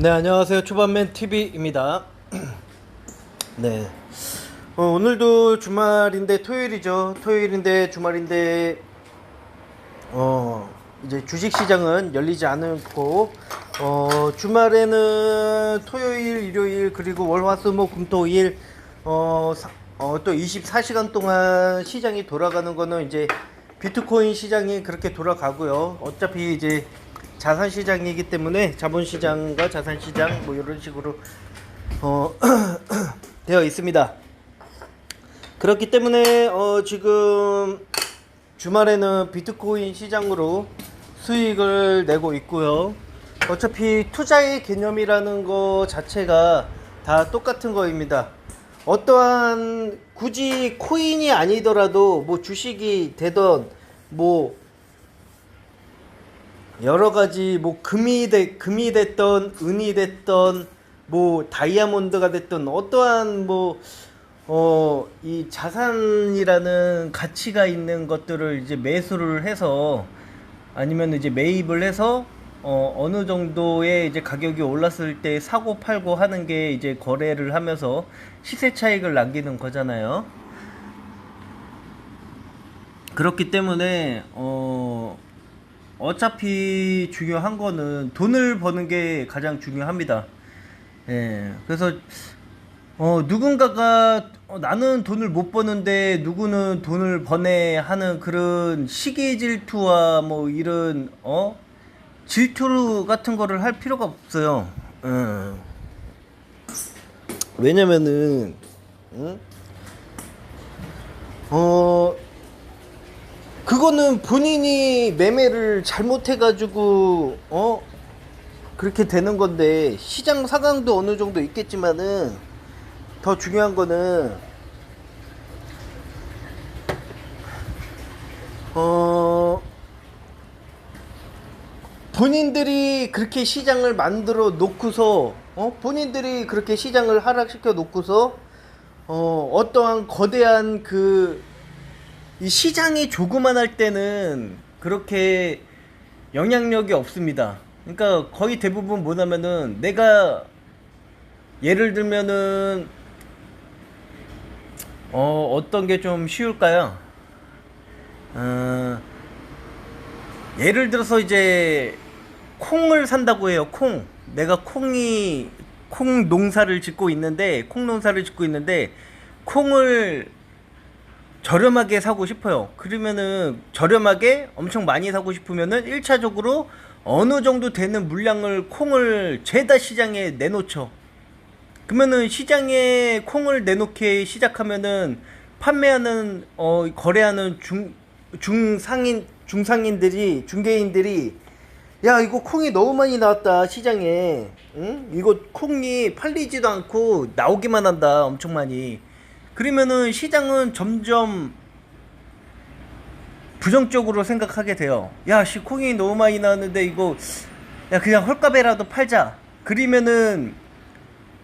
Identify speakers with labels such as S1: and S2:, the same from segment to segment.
S1: 네 안녕하세요 초반맨 TV입니다. 네 어, 오늘도 주말인데 토요일이죠. 토요일인데 주말인데 어 이제 주식 시장은 열리지 않고 어 주말에는 토요일, 일요일 그리고 월화수목 금토일 어, 또 24시간 동안 시장이 돌아가는 거는 이제 비트코인 시장이 그렇게 돌아가고요. 어차피 이제 자산 시장이기 때문에 자본 시장과 자산 시장 뭐 이런 식으로 어 되어 있습니다. 그렇기 때문에 어 지금 주말에는 비트코인 시장으로 수익을 내고 있고요. 어차피 투자의 개념이라는 거 자체가 다 똑같은 거입니다. 어떠한 굳이 코인이 아니더라도 뭐 주식이 되던 뭐 여러 가지 뭐 금이 되, 금이 됐던 은이 됐던 뭐 다이아몬드가 됐던 어떠한 뭐 어, 이 자산이라는 가치가 있는 것들을 이제 매수를 해서 아니면 이제 매입을 해서 어, 어느 정도의 이제 가격이 올랐을 때 사고 팔고 하는 게 이제 거래를 하면서 시세 차익을 남기는 거잖아요. 그렇기 때문에 어 어차피 중요한 거는 돈을 버는 게 가장 중요합니다. 예. 그래서 어 누군가가 어, 나는 돈을 못 버는데 누구는 돈을 버네 하는 그런 시기 질투와 뭐 이런 어 질투 같은 거를 할 필요가 없어요. 예. 왜냐면은 응? 어 그거는 본인이 매매를 잘못해가지고 어? 그렇게 되는 건데 시장 상황도 어느 정도 있겠지만은 더 중요한 거는 어 본인들이 그렇게 시장을 만들어 놓고서 어? 본인들이 그렇게 시장을 하락시켜 놓고서 어 어떠한 거대한 그 이 시장이 조그만 할 때는 그렇게 영향력이 없습니다. 그러니까 거의 대부분 뭐냐면은 내가 예를 들면은 어 어떤 게 좀 쉬울까요? 어, 예를 들어서 이제 콩을 산다고 해요. 콩. 내가 콩이 콩 농사를 짓고 있는데 콩 농사를 짓고 있는데 콩을 저렴하게 사고 싶어요. 그러면은 저렴하게 엄청 많이 사고 싶으면은 1차적으로 어느 정도 되는 물량을 콩을 죄다 시장에 내놓죠. 그러면은 시장에 콩을 내놓기 시작하면은 판매하는 어 거래하는 중 중상인 중상인들이 중개인들이 야 이거 콩이 너무 많이 나왔다 시장에 응 이거 콩이 팔리지도 않고 나오기만 한다 엄청 많이 그러면은 시장은 점점 부정적으로 생각하게 돼요. 야, 씨, 콩이 너무 많이 나왔는데 이거 야 그냥 헐값에라도 팔자. 그러면은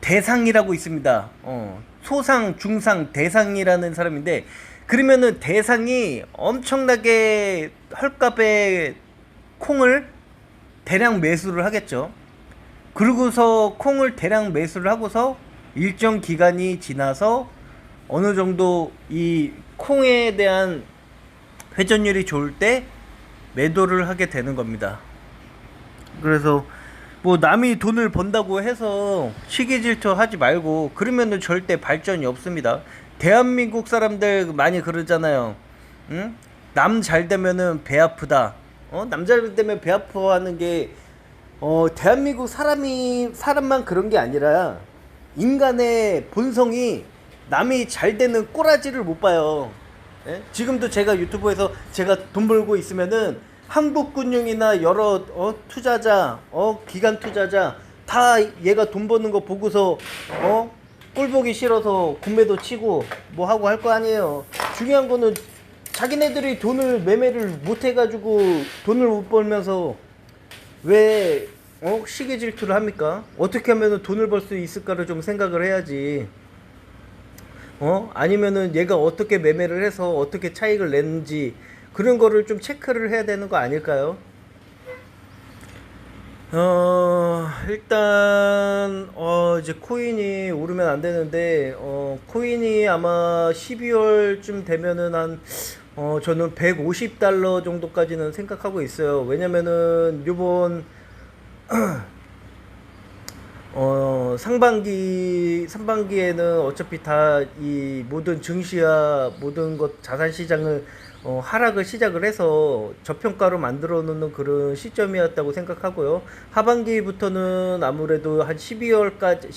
S1: 대상이라고 있습니다. 어, 소상, 중상, 대상이라는 사람인데 그러면은 대상이 엄청나게 헐값에 콩을 대량 매수를 하겠죠. 그러고서 콩을 대량 매수를 하고서 일정 기간이 지나서 어느 정도 이 콩에 대한 회전율이 좋을 때 매도를 하게 되는 겁니다. 그래서 뭐 남이 돈을 번다고 해서 시기 질투 하지 말고 그러면은 절대 발전이 없습니다. 대한민국 사람들 많이 그러잖아요. 응? 남 잘 되면은 배 아프다. 어? 남잘 되면 배 아파하는 게 어, 대한민국 사람이 사람만 그런 게 아니라 인간의 본성이 남이 잘 되는 꼬라지를 못 봐요. 예? 지금도 제가 유튜브에서 제가 돈 벌고 있으면은 한국군용이나 여러 어, 투자자, 어, 기관 투자자 다 얘가 돈 버는 거 보고서 어, 꼴 보기 싫어서 군매도 치고 뭐 하고 할 거 아니에요. 중요한 거는 자기네들이 돈을 매매를 못 해가지고 돈을 못 벌면서 왜 어, 시기 질투를 합니까? 어떻게 하면 돈을 벌 수 있을까를 좀 생각을 해야지. 어? 아니면은 얘가 어떻게 매매를 해서 어떻게 차익을 냈는지 그런 거를 좀 체크를 해야 되는 거 아닐까요? 어, 일단 어 이제 코인이 오르면 안 되는데 어 코인이 아마 12월쯤 되면은 한 어 저는 150달러 정도까지는 생각하고 있어요. 왜냐면은 요번 어 상반기 상반기에는 어차피 다 이 모든 증시와 모든 것 자산 시장을 어 하락을 시작을 해서 저평가로 만들어 놓는 그런 시점이었다고 생각하고요. 하반기부터는 아무래도 한 12월까지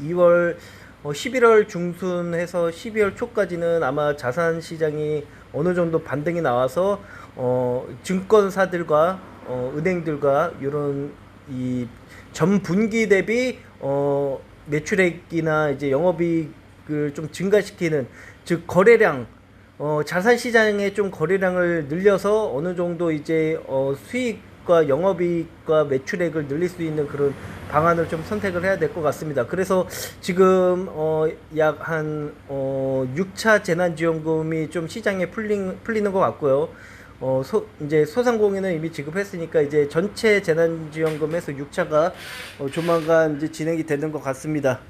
S1: 12월 어 11월 중순 해서 12월 초까지는 아마 자산 시장이 어느 정도 반등이 나와서 어 증권사들과 어 은행들과 이런 이 전 분기 대비 어 매출액이나 이제 영업이익을 좀 증가시키는 즉 거래량 어 자산 시장에 좀 거래량을 늘려서 어느 정도 이제 어 수익 과 영업이익과 매출액을 늘릴 수 있는 그런 방안을 좀 선택을 해야 될 것 같습니다. 그래서 지금 어 약한어 6차 재난지원금이 좀 시장에 풀린 풀리는 것 같고요. 어, 소, 이제 소상공인은 이미 지급했으니까 이제 전체 재난지원금에서 6차가 어, 조만간 이제 진행이 되는 것 같습니다.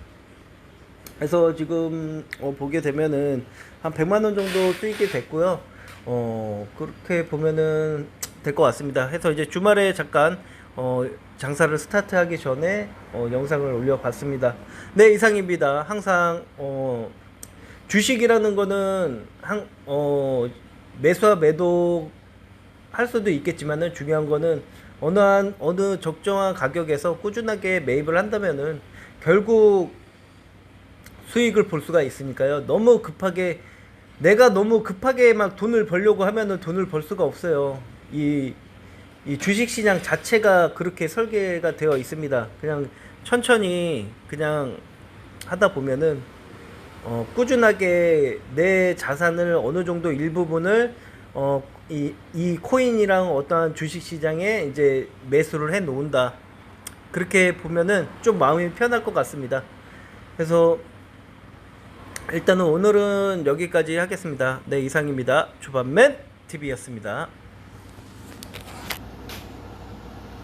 S1: 그래서 지금 어, 보게 되면은 한 100만 원 정도 수익이 됐고요. 어, 그렇게 보면은 될 것 같습니다. 해서 이제 주말에 잠깐 어, 장사를 스타트하기 전에 어, 영상을 올려봤습니다. 네, 이상입니다. 항상 어, 주식이라는 거는 한, 어, 매수와 매도 할 수도 있겠지만은 중요한 거는 어느 한 어느 적정한 가격에서 꾸준하게 매입을 한다면은 결국 수익을 볼 수가 있으니까요. 너무 급하게 내가 너무 급하게 막 돈을 벌려고 하면은 돈을 벌 수가 없어요. 이, 이 주식 시장 자체가 그렇게 설계가 되어 있습니다. 그냥 천천히 그냥 하다 보면은 어, 꾸준하게 내 자산을 어느 정도 일부분을 어, 이, 이 코인이랑 어떠한 주식 시장에 이제 매수를 해 놓는다. 그렇게 보면은 좀 마음이 편할 것 같습니다. 그래서 일단은 오늘은 여기까지 하겠습니다. 네, 이상입니다. 조반맨 TV였습니다.